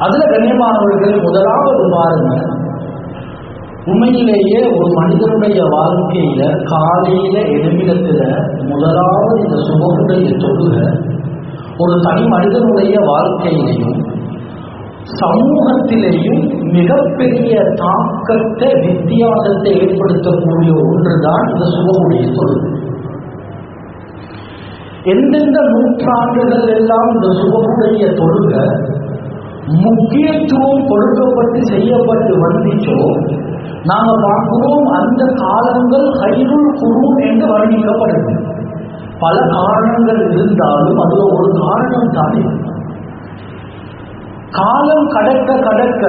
அதுல கண்ணியமானவர்கள் முதலாவது பாருங்க உண்மையிலேயே ஒரு மனிதனுடைய வாழ்க்கையில காலையில எழுமிடத்துல முதலாவது இந்த சுபகுடைய தொழுக ஒரு தனி மனிதனுடைய வாழ்க்கையிலையும் சமூகத்திலேயும் மிகப்பெரிய தாக்கத்தை வித்தியாசத்தை ஏற்படுத்தக்கூடிய ஒன்றுதான் இந்த சுபகுடைய தொழுகை எந்தெந்த நூற்றாண்டுகள் எல்லாம் இந்த சுபகுடைய தொழுக முக்கியத்துவம் கொடுக்கப்பட்டு செய்யப்பட்டு வந்துச்சோ நாம பார்க்கிறோம் அந்த காலங்கள் கைருள் குரூன் என்று வர்ணிக்கப்படுது பல காரணங்கள் இருந்தாலும் அதுல ஒரு காரணம் தானே. காலம் கடக்க கடக்க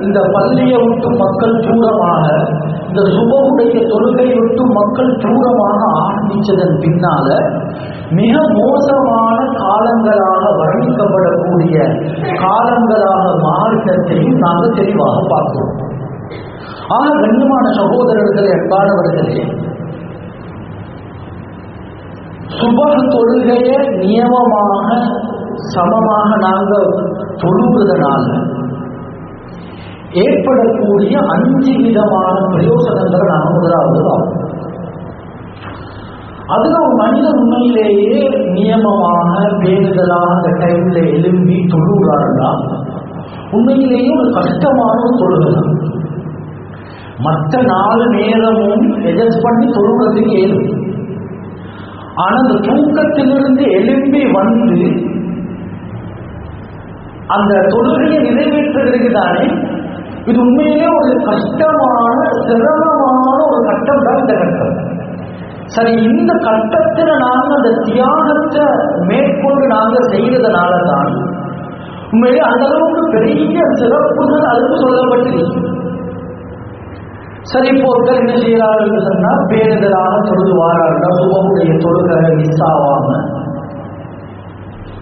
இந்த பள்ளியை விட்டு மக்கள் தூரமாக இந்த சுபவுடைய தொழுகை விட்டு மக்கள் தூரமாக ஆரம்பிச்சதன் பின்னால மிக மோசமான காலங்களாக வர்ணிக்கப்படக்கூடிய காலங்களாக மாறினத்தையும் நாங்கள் தெளிவாக பார்க்கிறோம். ஆக கண்ணியமான சகோதரர்களே அன்பானவர்களே சுப தொழுகையை நியமமாக சமமாக நாங்கள் தொழுவதனால ஏற்படக்கூடிய அஞ்சு விதமான பிரயோசனங்களை நாம முதலாவது பார்ப்போம். அதுல ஒரு மனிதன் உண்மையிலேயே நியமமாக பேருதலாக அந்த டைம்ல எழும்பி தொழுகிறாருன்னா உண்மையிலேயே ஒரு கஷ்டமான ஒரு மற்ற நாலு நேரமும் எஜஸ்ட் பண்ணி தொழுகிறதுக்கு ஏதும். ஆனால் அந்த தூக்கத்திலிருந்து எழும்பி வந்து அந்த தொழுகையை நிறைவேற்றுவதற்கு தானே இது உண்மையிலே ஒரு கஷ்டமான சிரமமான ஒரு கட்டம் தான் இந்த கட்டம். சரி இந்த கட்டத்தில் நாங்கள் அந்த தியாகத்தை மேற்கொண்டு நாங்கள் செய்கிறதுனால தான் உண்மையிலே அந்த அளவுக்கு பெரிய சிறப்புகள் அதுக்கு சொல்லப்பட்டிருக்கு. சரி இப்போ என்ன செய்கிறார்கள் சொன்னால் பேருதலாக தொழுது வாராருன்னா சுபமுடைய தொழுகிற மிஸ் ஆகாமல்.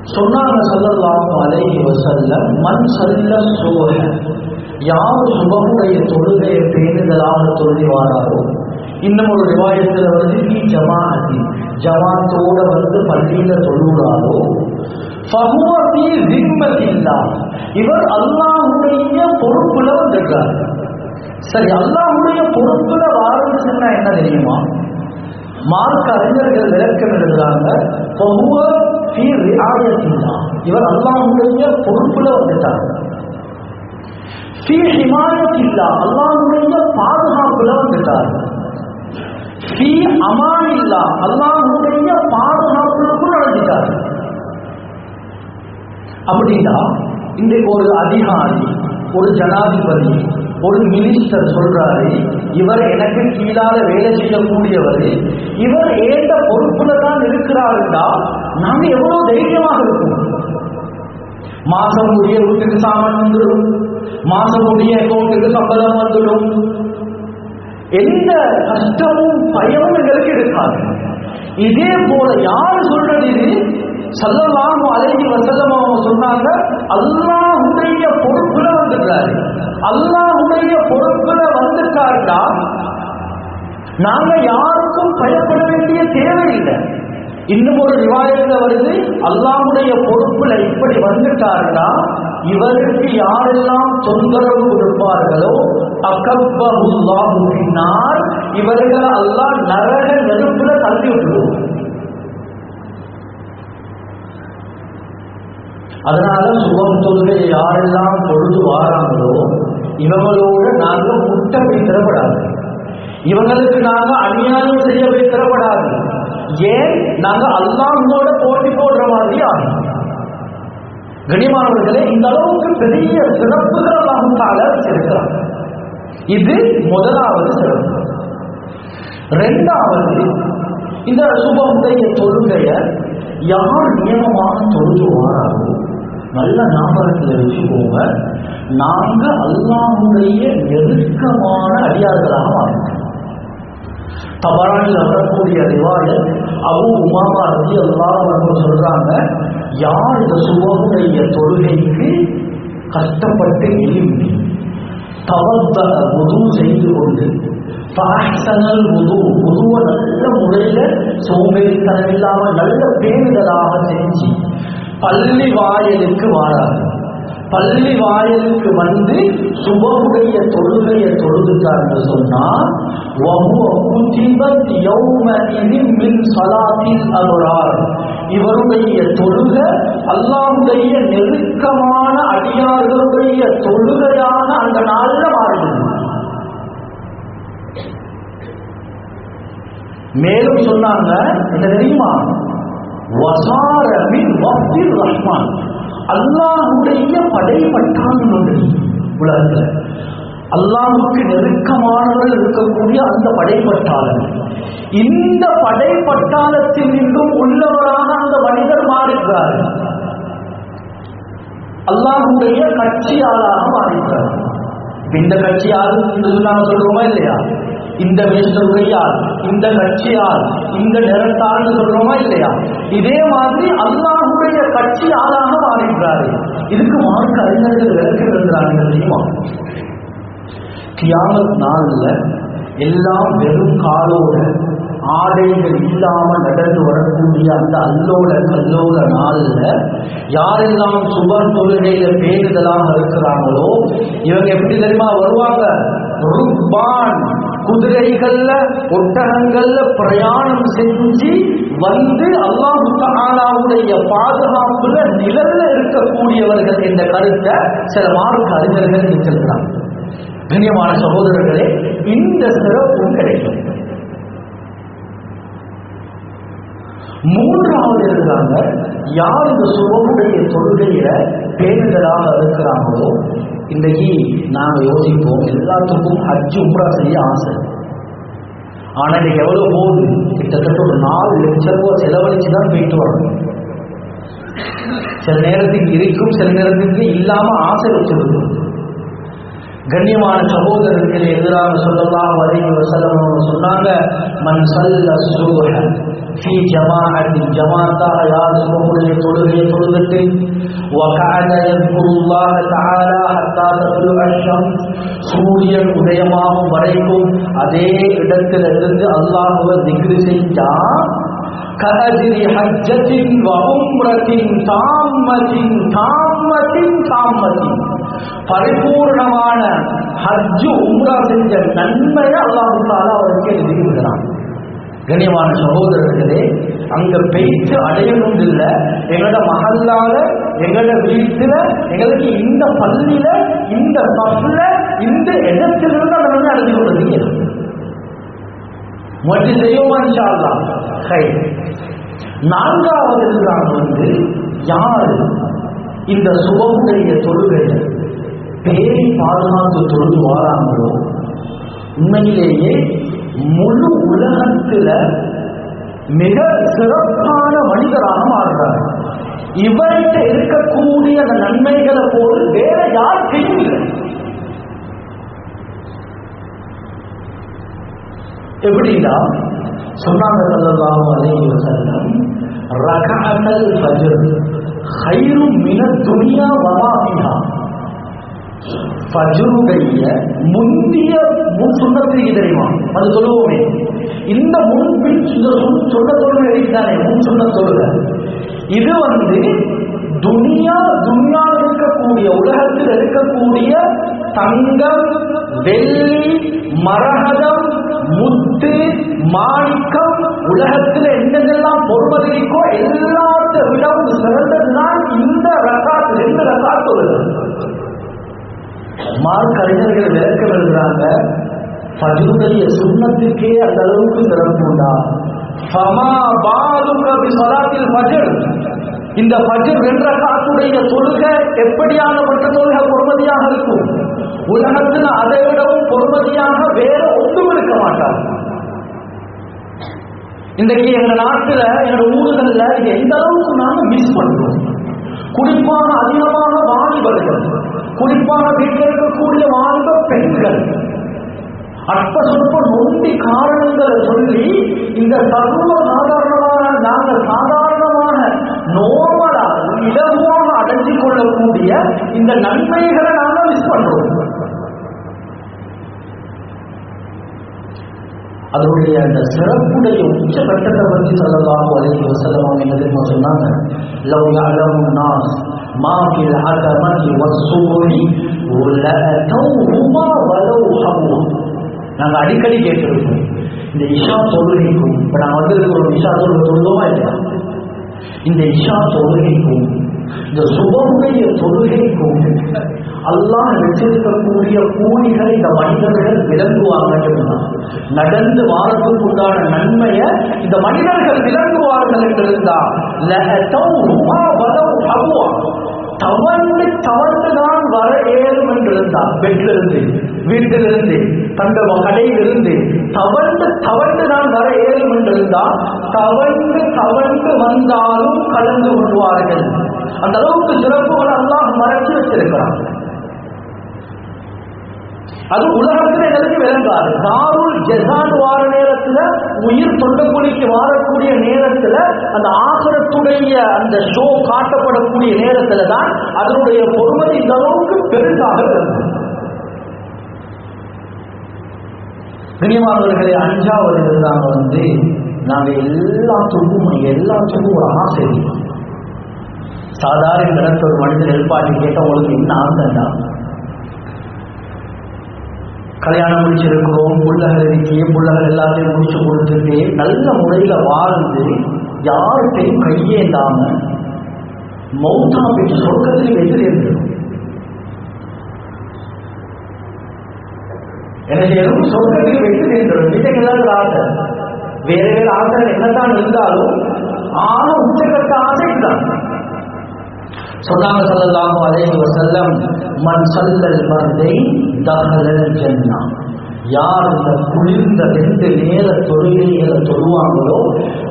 சொன்னாங்க சொல்லலாம் அலைஹி வசல்லம் மண் சல்ல சுபக யார் சுபமுடைய தொழுகையை பேருதலாக தொழுதி வாராரோ இன்னும் ஒரு ரிவாயத்தில் வந்து நீ ஜமாஅத்தி. ஜமாத்தோட வந்து பள்ளியில தொழுகிறாரோ? ஃபஹுவதி திம்மத்தில்லா இவர் அல்லாஹ்வுடைய பொறுப்புல வந்திருக்காரு. சரி அல்லாஹ்வுடைய பொறுப்புல வாழ்ந்து சொன்னா என்ன தெரியுமா? மார்க் அறிஞர்கள் விளக்கம் எழுதுறாங்க ஃபஹுவ இவர் அல்லாஹுடைய பொறுப்புல வந்துட்டார். அல்லாஹுடைய பாதுகாப்புல வந்துட்டார். ஃபீ அமானில்லா அல்லாஹ்வுடைய பாதுகாப்புக்குள் நடந்துட்டார் அப்படின்னா இன்றைக்கு ஒரு அதிகாரி ஒரு ஜனாதிபதி ஒரு மினிஸ்டர் சொல்றாரு இவர் எனக்கு கீழால வேலை செய்யக்கூடியவர். இவர் ஏந்த பொறுப்புல தான் இருக்கிறாருன்னா நாம் எவ்வளவு தைரியமாக இருக்கும் மாசம் முடிய வீட்டுக்கு சாமான் வந்துடும். மாசம் முடிய அக்கௌண்ட்டுக்கு சம்பளம் வந்துடும். எந்த கஷ்டமும் பயமும் எங்களுக்கு இருக்காது. இதே போல யாரு சொல்றது இது? சல்லல்லாஹு அலைஹி வஸல்லம் அவங்க சொன்னாங்க அல்லாஹ்வுடைய பொறுப்புல வந்துட்டாரு. அல்லாஹ்வுடைய பொறுப்புல வந்துட்டாருன்னா நாங்க யாருக்கும் பயப்பட வேண்டிய தேவையில்லை. இன்னும் ஒரு ரிவாயத்துல வருது அல்லாஹ்வுடைய பொறுப்புல இப்படி வந்துட்டாருன்னா இவருக்கு யாரெல்லாம் தொந்தரவு கொடுப்பார்களோ அக்கப்பகுல்லாஹு பின்னால் இவர்களை அல்லாஹ் நரக நெருப்புல தள்ளி விட்டுருவோம் அதனால சுகம் தொழுகை யாரெல்லாம் தொழுது வாராங்களோ இவங்களோட நாங்கள் முட்டை வைத்திடப்படாது இவங்களுக்கு நாங்கள் அநியாயம் செய்யவே திறப்படாது. ஏன்? நாங்கள் அல்லாஹோட போட்டி போடுற மாதிரி ஆகும். கனிமானவர்களே இந்த அளவுக்கு பெரிய சிறப்புகள் அல்லாஹும் வச்சிருக்கிறார் இது முதலாவது சிறப்பு. ரெண்டாவது இந்த சுபமுடைய தொழுகைய யார் நியமமாக தொழுது வாராங்களோ நல்ல ஞாபகத்தில் வச்சுக்கோங்க. நாங்க அல்லாஹுடைய நெருக்கமான அடியார்களாக மாறிட்டோம் தவறானில் வரக்கூடிய ரிவாயத் அபு உமாமா ரதி அல்லாஹ் சொல்றாங்க யார் இந்த சுபகுடைய தொழுகைக்கு கஷ்டப்பட்டு எழும்பி தவத்த முது செய்து கொண்டு பாசனல் முது முதுவை நல்ல முறையில் சோம்பேறித்தனம் இல்லாமல் நல்ல பேணுதலாக செஞ்சு பள்ளி வாயலுக்கு வாரார்கள் பள்ளி வாயலுக்கு வந்து சுபவுடைய தொழுகையை தொழுதுட்டார்னு சொன்னா அருளார் இவருடைய தொழுக அல்லாவுடைய நெருக்கமான அடியார்களுடைய தொழுகையான அந்த நாளில் மாறிவிடும் மேலும் சொன்னாங்க என்ன தெரியுமா? ரஹ்மான். அல்லாஹுடைய படைப்பட்டான் ஒன்று உலகத்தில். அல்லாஹ்வுக்கு நெருக்கமானவர்கள் இருக்கக்கூடிய அந்த படைப்பட்டாளன் இந்த படைப்பட்டாளத்தில் நின்றும் உள்ளவராக அந்த மனிதர் மாறுகிறார் அல்லாஹுடைய கட்சியாளாக மாறுகிறார் இந்த கட்சி யாரு நாம சொல்றோமா இல்லையா? இந்த வேஷத்துடைய யார்? இந்த கட்சியார் இந்த நிறத்தார்னு சொல்றோமா இல்லையா? இதே மாதிரி அல்லாஹுடைய கட்சி ஆளாக மாறுகிறாரு இதுக்கு மார்க்க அறிஞர்கள் விளக்கம் எழுதுறாங்க தெரியுமா கியாமத் நாளில் எல்லாம் வெறும் காலோட ஆடைகள் இல்லாம நடந்து வரக்கூடிய அந்த அல்லோல கல்லோல நாளில் யாரெல்லாம் சுப தொழுகையில பேருதலாக இருக்கிறாங்களோ இவங்க எப்படி தெரியுமா வருவாங்க? ருப்பான் குதிரைகள்ல ஒட்டகங்கள்ல பிரயாணம் செஞ்சு வந்து அல்லாஹு தஆலாவுடைய பாதுகாப்புல நிழல்ல இருக்கக்கூடியவர்கள் என்ற கருத்தை சில மார்க்க அறிஞர்கள் வச்சிருக்கிறாங்க கண்ணியமான சகோதரர்களே இந்த சிறப்பும் கிடைக்கும். மூன்றாவது இருக்கிறாங்க யார் இந்த சுபமுடைய தொழுகையில பேணுதலாக இருக்கிறாங்களோ இன்றைக்கு நாங்கள் யோசிப்போம் எல்லாத்துக்கும் ஹஜ் உம்ரா செய்ய ஆசை. ஆனால் இன்னைக்கு எவ்வளோ போகுது? கிட்டத்தட்ட ஒரு நாலு லட்சம் ரூபாய் செலவழிச்சு தான் போயிட்டு வரணும் சில நேரத்துக்கு இருக்கும் சில நேரத்துக்கு இல்லாமல் ஆசை வச்சிருக்கும். கண்ணியமான சகோதரர்கள் எதிராக சொல்லலாம் வரைவு வசலம் அவங்க சொன்னாங்க மன் சல்ல சுபஹ ஃபீ ஜமாஅத்தின் ஜமாத்தாக யார் சுபமுடைய தொழுகையை தொழுதுட்டு وقعد يذكر الله تعالى حتى تطلع الشمس சூரியன் உதயமாகும் வரைக்கும் அதே இடத்துல இருந்து அல்லாஹுவை திக்ரு செஞ்சா கதஜிரி ஹஜ்ஜத்தின் வஉம்ரத்தின் தாம்மத்தின் தாம்மத்தின் தாம்மத்தின் பரிபூர்ணமான ஹஜ்ஜு உம்ரா செஞ்ச நன்மையை அல்லாஹு தாலா அவருக்கு எழுதி விடுறான் கண்ணியமான சகோதரர்களே அங்க பேச்சு அடையணும் இல்லை எங்களோட மகளால எங்களோட வீட்டுல எங்களுக்கு இந்த பள்ளியில இந்த பஸ்ல இந்த இடத்திலிருந்து அதை வந்து அடைஞ்சு கொள்றீங்க. முயற்சி செய்வோமா இன்ஷா கை நான்காவது வந்து யாரு இந்த சுபமுடைய தொழுகையை பேரி பாதுகாத்து தொழுது வாராங்களோ உண்மையிலேயே முழு உலகத்துல மிக சிறப்பான மனிதராக மாறுறார். இவர்கிட்ட இருக்கக்கூடிய அந்த நன்மைகளை போல் வேற யாருக்கையும் இல்லை. எப்படின்னா சொன்னாங்க ஸல்லல்லாஹு அலைஹி வஸல்லம் ரகஅத்தல் ஃபஜ்ர் கைரும் மின துனியா வமா பஜுருடைய முந்திய முன் சுண்ணத்துக்கு தெரியுமா? அது சொல்லுவோமே. இந்த முன்பின் சொன்ன தொழுகை இருக்குதானே முன் சொன்ன தொழுகை இது வந்து துனியா துனியா இருக்கக்கூடிய உலகத்தில் இருக்கக்கூடிய தங்கம் வெள்ளி மரகதம் முத்து மாணிக்கம் உலகத்தில் என்னென்னலாம் பொறுமதி இருக்கோ எல்லாத்த விடவும் சிறந்ததுதான் இந்த ரகாத் ரெண்டு ரகாத் தொழுகை மார்க் அறிஞர்கள் விளக்கம் எழுதுறாங்க ஃபஜ்ருடைய சுண்ணத்துக்கே அந்த அளவுக்கு சிறப்பு உண்டா? ஃபமா பாலுக பி ஸலாத்தில் ஃபஜ்ர். இந்த ஃபஜ்ர் ரெண்டு காத்துடைய தொழுகை எப்படியானப்பட்ட தொழுகை பொறுமதியாக இருக்கும்? உலகத்தில் அதை விடவும் பொறுமதியாக வேற ஒன்றும் இருக்க மாட்டார். இன்றைக்கு எங்க நாட்டுல எங்க ஊர்கள்ல எந்த அளவுக்கு நாம மிஸ் பண்றோம்? குறிப்பாக அதிகமான வாலிபர்கள் குறிப்பாக வீட்டில் இருக்கக்கூடிய வாலிப பெண்கள். அற்ப சொற்ப நொண்டி காரணங்களை சொல்லி இந்த சர்வ சாதாரணமான நாங்கள் சாதாரணமான நோமலா இலகுவாக அடைஞ்சு கொள்ளக்கூடிய இந்த நன்மைகளை நாங்க மிஸ் பண்றோம். அதனுடைய அந்த சிறப்புடைய உச்ச கட்டத்தை பற்றி சொல்லலாம் அலைஹி செல்லலாம் அவங்க சொன்னாங்க. لو يعلم الناس ما في العتمة அதமதி لأتوهما ولو வலவ் நாங்கள் அடிக்கடி கேட்டிருக்கோம். இந்த இஷா தொழுகைக்கும் இப்போ நாங்கள் வந்திருக்கிறோம் இஷா தொழுகை தொழுதோமா இல்லையா? இந்த இஷா தொழுகைக்கும் இந்த சுபமுடைய தொழுகைக்கும் அல்லாஹ் வச்சிருக்கக்கூடிய கூலிகளை இந்த மனித நடந்து வாரத்துக்கு உண்டான நன்மையை இந்த மனிதர்கள் விளங்குவார்கள் என்று இருந்தால் தவழ்ந்து தவழ்ந்து வர ஏறும் என்று பெட்டிலிருந்து வீட்டிலிருந்து தங்கள் கடையிலிருந்து தவழ்ந்து தவழ்ந்து தான் வர ஏறும் என்று தவழ்ந்து தவழ்ந்து வந்தாலும் கலந்து கொள்வார்கள். அந்த அளவுக்கு சிறப்புகள் எல்லாம் மறைச்சு வச்சிருக்கிறான். அது உலகத்துல எங்களுக்கு விளங்காது. தாருள் ஜெசான் வார நேரத்துல உயிர் தொண்டக்குழிக்கு வாரக்கூடிய நேரத்துல அந்த ஆசரத்துடைய அந்த ஷோ காட்டப்படக்கூடிய நேரத்துல தான் அதனுடைய பொறுமதி இந்த அளவுக்கு பெருசாக விளங்கும். கனிமானவர்களே அஞ்சாவது இருந்தாங்க வந்து நாங்க எல்லாத்துக்கும் எல்லாத்துக்கும் ஒரு ஆசை இருக்கு. சாதாரண இடத்துல ஒரு மனிதன் எழுப்பாட்டி கேட்ட உங்களுக்கு என்ன ஆசைண்டா கல்யாணம் முடிச்சிருக்கிறோம் புள்ளகள் இருக்கே புள்ளகள் எல்லாத்தையும் முடிச்சு கொடுத்துட்டு நல்ல முறையில வாழ்ந்து யார்கிட்டையும் கையேந்தாம மௌத்தா பெற்று சொர்க்கத்தில் எதிரேற்று என்ன செய்யணும்? சொர்க்கத்தில் வெற்றி சேர்ந்துடும் நிஜங்களாக ஆசை. வேற வேற ஆசை என்னதான் இருந்தாலும் ஆன உச்சக்கட்ட ஆசை தான். சொன்னாங்க ஸல்லல்லாஹு அலைஹி வஸல்லம் மன் சல்லல் மர்தை தஹலல் ஜன்னா. யார் இந்த குளிர்ந்த ரெண்டு நேர தொழுகைகளை தொழுவாங்களோ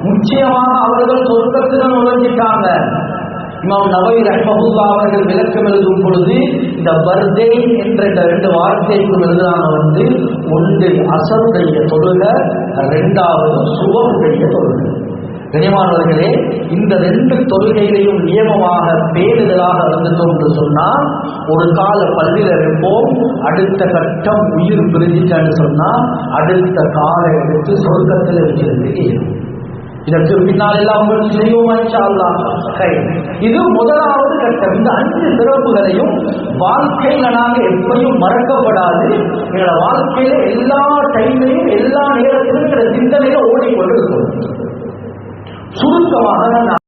நிச்சயமாக அவர்கள் சொர்க்கத்தில் நுழைஞ்சிட்டாங்க. இமாம் நவை ரஹ்மஹுல்லா அவர்கள் விளக்கம் எழுதும் பொழுது இந்த பர்தே என்ற இந்த ரெண்டு வார்த்தைக்கு எழுதுறாங்க வந்து ஒன்று அசருடைய தொழுக ரெண்டாவது சுவருடைய தொழுகை. கனிமானவர்களே இந்த ரெண்டு தொழுகைகளையும் நியமமாக பேரிதழாக இருந்துட்டோம் என்று சொன்னால் ஒரு கால பள்ளியில் இருப்போம் அடுத்த கட்டம் உயிர் பிரிஞ்சிட்டான்னு சொன்னால் அடுத்த காலை எடுத்து சொர்க்கத்தில் வச்சிருந்து இதற்கு பின்னால் எல்லாம் முயற்சி செய்வோம் இது முதலாவது கட்டம். இந்த அஞ்சு சிறப்புகளையும் வாழ்க்கையில நாங்க எப்பயும் மறக்கப்படாது. எங்களோட வாழ்க்கையில எல்லா டைம்லையும் எல்லா நேரத்திலும் எங்களோட சிந்தனையில ஓடிக்கொண்டு 除了这个马上上场